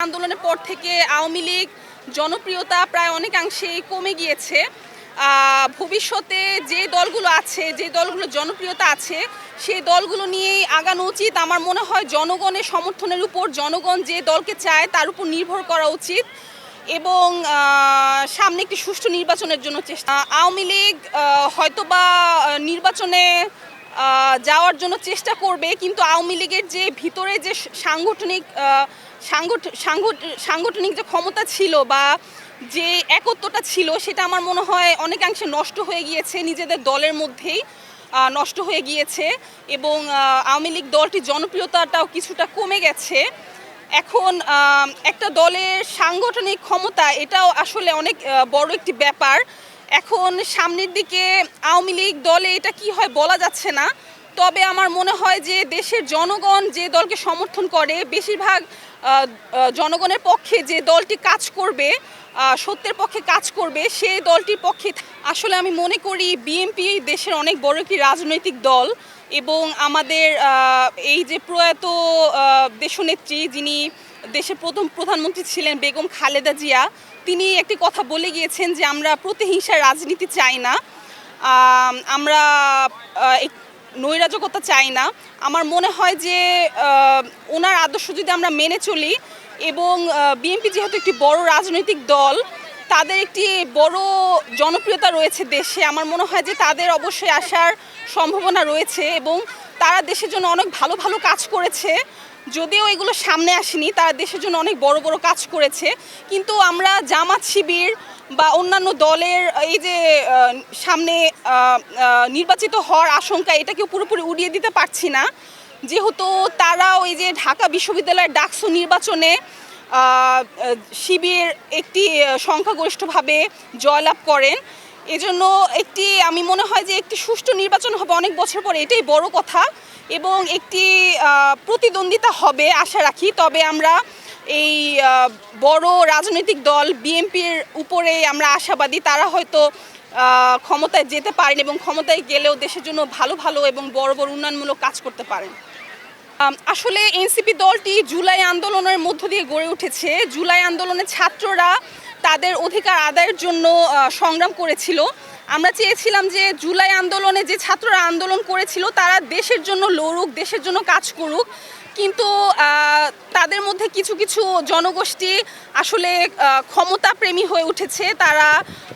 আন্দোলনের পর থেকে আওয়ামী লীগ জনপ্রিয়তা প্রায় অনেকাংশেই কমে গিয়েছে। ভবিষ্যতে যে দলগুলো আছে, যে দলগুলো জনপ্রিয়তা আছে, সেই দলগুলো নিয়েই আগানো উচিত। আমার মনে হয় জনগণের সমর্থনের উপর, জনগণ যে দলকে চায় তার উপর নির্ভর করা উচিত এবং সামনে একটি সুষ্ঠু নির্বাচনের জন্য চেষ্টা। আওয়ামী লীগ হয়তোবা নির্বাচনে যাওয়ার জন্য চেষ্টা করবে, কিন্তু আওয়ামী লীগের যে ভিতরে যে সাংগঠনিক সাংগঠনিক যে ক্ষমতা ছিল বা যে একত্বটা ছিল, সেটা আমার মনে হয় অনেকাংশে নষ্ট হয়ে গিয়েছে, নিজেদের দলের মধ্যেই নষ্ট হয়ে গিয়েছে এবং আওয়ামী লীগ দলটির জনপ্রিয়তাটাও কিছুটা কমে গেছে। এখন একটা দলের সাংগঠনিক ক্ষমতা, এটাও আসলে অনেক বড় একটি ব্যাপার। এখন সামনের দিকে আওয়ামী লীগ দলে এটা কি হয় বলা যাচ্ছে না। তবে আমার মনে হয় যে দেশের জনগণ যে দলকে সমর্থন করে, বেশিরভাগ জনগণের পক্ষে যে দলটি কাজ করবে সত্যের পক্ষে কাজ করবে, সেই দলটির পক্ষে আসলে আমি মনে করি বিএনপি দেশের অনেক বড় একটি রাজনৈতিক দল এবং আমাদের এই যে প্রয়াত দেশনেত্রী যিনি দেশের প্রথম প্রধানমন্ত্রী ছিলেন বেগম খালেদা জিয়া। তিনি একটি কথা বলে গিয়েছেন যে, আমরা প্রতিহিংসার রাজনীতি চাই না। আমরা নৈরাজকতা চাই না। আমার মনে হয় যে ওনার আদর্শ যদি আমরা মেনে চলি এবং বিএনপি যেহেতু একটি বড় রাজনৈতিক দল, তাদের একটি বড় জনপ্রিয়তা রয়েছে দেশে। আমার মনে হয় যে, তাদের অবশ্যই আসার সম্ভাবনা রয়েছে এবং তারা দেশের জন্য অনেক ভালো ভালো কাজ করেছে। যদিও এগুলো সামনে আসেনি, তারা দেশের জন্য অনেক বড় বড় কাজ করেছে। কিন্তু আমরা জামাত শিবির বা অন্যান্য দলের এই যে সামনে নির্বাচিত হওয়ার আশঙ্কা এটাকে পুরোপুরি উড়িয়ে দিতে পারছি না। যেহেতু তারা ওই যে ঢাকা বিশ্ববিদ্যালয়ের ডাকসু নির্বাচনে শিবির একটি সংখ্যাগরিষ্ঠভাবে জয়লাভ করেন। এজন্য একটি, আমি মনে হয় যে একটি সুষ্ঠু নির্বাচন হবে অনেক বছর পরে, এটাই বড় কথা। এবং একটি প্রতিদ্বন্দ্বিতা হবে, আশা রাখি। তবে আমরা এই বড় রাজনৈতিক দল, বিএনপির উপরে আমরা আশাবাদী। তারা হয়তো ক্ষমতায় যেতে পারেন এবং ক্ষমতায় গেলেও দেশের জন্য ভালো ভালো এবং বড় বড় উন্নয়নমূলক কাজ করতে পারেন। আসলে এনসিপি দলটি জুলাই আন্দোলনের মধ্য দিয়ে গড়ে উঠেছে। জুলাই আন্দোলনে ছাত্ররা তাদের অধিকার আদায়ের জন্য সংগ্রাম করেছিল। আমরা চেয়েছিলাম যে জুলাই আন্দোলনে যে ছাত্ররা আন্দোলন করেছিল, তারা দেশের জন্য লড়ুক, দেশের জন্য কাজ করুক। কিন্তু তাদের মধ্যে কিছু কিছু জনগোষ্ঠী আসলে ক্ষমতা প্রেমী হয়ে উঠেছে। তারা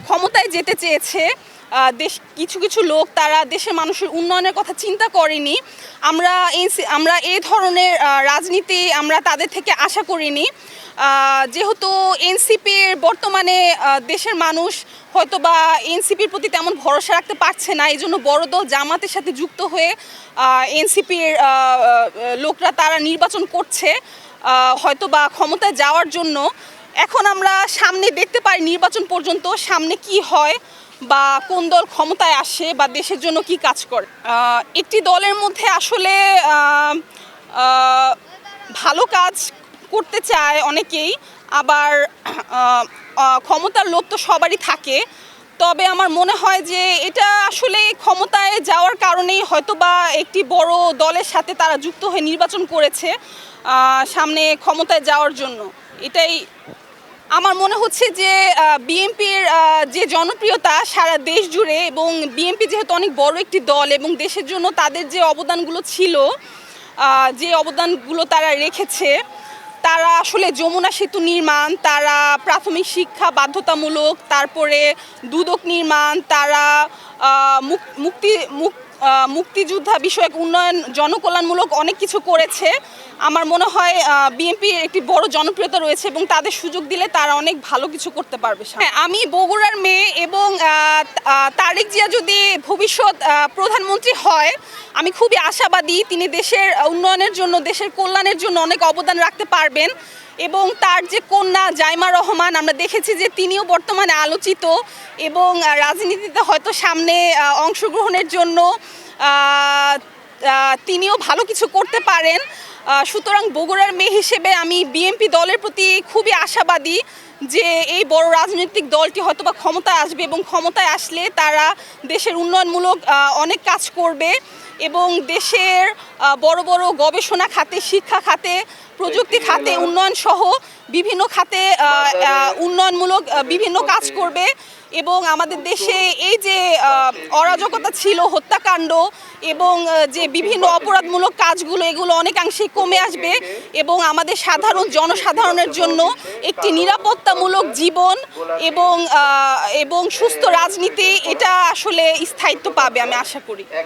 ক্ষমতায় যেতে চেয়েছে। দেশ, কিছু কিছু লোক তারা দেশের মানুষের উন্নয়নের কথা চিন্তা করেনি। আমরা এই আমরা এই ধরনের রাজনীতি আমরা তাদের থেকে আশা করিনি। যেহেতু এনসিপির বর্তমানে দেশের মানুষ হয়তো বা এনসিপির প্রতি তেমন ভরসা রাখতে পারছে না। এই জন্য বড় দল জামাতের সাথে যুক্ত হয়ে এনসিপির লোকরা তারা নির্বাচন করছে হয়তো বা ক্ষমতায় যাওয়ার জন্য। এখন আমরা সামনে দেখতে পাই নির্বাচন পর্যন্ত সামনে কি হয়। বা কোন দল ক্ষমতায় আসে বা দেশের জন্য কি কাজ করে। একটি দলের মধ্যে আসলে ভালো কাজ করতে চায় অনেকেই, আবার ক্ষমতার লোভ তো সবারই থাকে। তবে আমার মনে হয় যে এটা আসলে ক্ষমতায় যাওয়ার কারণেই হয়তো বা একটি বড় দলের সাথে তারা যুক্ত হয়ে নির্বাচন করেছে সামনে ক্ষমতায় যাওয়ার জন্য। এটাই আমার মনে হচ্ছে যে বিএনপির যে জনপ্রিয়তা সারা দেশ জুড়ে এবং বিএনপি যেহেতু অনেক বড় একটি দল এবং দেশের জন্য তাদের যে অবদানগুলো ছিল যে অবদানগুলো তারা রেখেছে তারা আসলে যমুনা সেতু নির্মাণ তারা প্রাথমিক শিক্ষা বাধ্যতামূলক তারপরে দুদক নির্মাণ তারা মুক্তি মুক আহ, মুক্তিযোদ্ধা বিষয়ক উন্নয়ন জনকল্যাণমূলক অনেক কিছু করেছে। আমার মনে হয় বিএনপি একটি বড় জনপ্রিয়তা রয়েছে এবং তাদের সুযোগ দিলে তারা অনেক ভালো কিছু করতে পারবে। হ্যাঁ আমি বগুড়ার মেয়ে এবং তারেক জিয়া যদি ভবিষ্যৎ প্রধানমন্ত্রী হয় আমি খুবই আশাবাদী তিনি দেশের উন্নয়নের জন্য, দেশের কল্যাণের জন্য অনেক অবদান রাখতে পারবেন। এবং তার যে কন্যা জাইমা রহমান, আমরা দেখেছি যে তিনিও বর্তমানে আলোচিত এবং রাজনীতিতে হয়তো সামনে অংশগ্রহণের জন্য তিনিও ভালো কিছু করতে পারেন। সুতরাং বগুড়ার মেয়ে হিসেবে আমি বিএনপি দলের প্রতি খুবই আশাবাদী যে এই বড় রাজনৈতিক দলটি হয়তো বা ক্ষমতায় আসবে এবং ক্ষমতায় আসলে তারা দেশের উন্নয়নমূলক অনেক কাজ করবে এবং দেশের বড় বড় গবেষণা খাতে, শিক্ষা খাতে প্রযুক্তি খাতে উন্নয়ন সহ বিভিন্ন খাতে উন্নয়নমূলক বিভিন্ন কাজ করবে এবং আমাদের দেশে এই যে অরাজকতা ছিল হত্যাকাণ্ড এবং যে বিভিন্ন অপরাধমূলক কাজগুলো এগুলো অনেকাংশেই কমে আসবে এবং আমাদের সাধারণ জনসাধারণের জন্য একটি নিরাপত্তামূলক জীবন এবং এবং সুস্থ রাজনীতি এটা আসলে স্থায়িত্ব পাবে আমি আশা করি।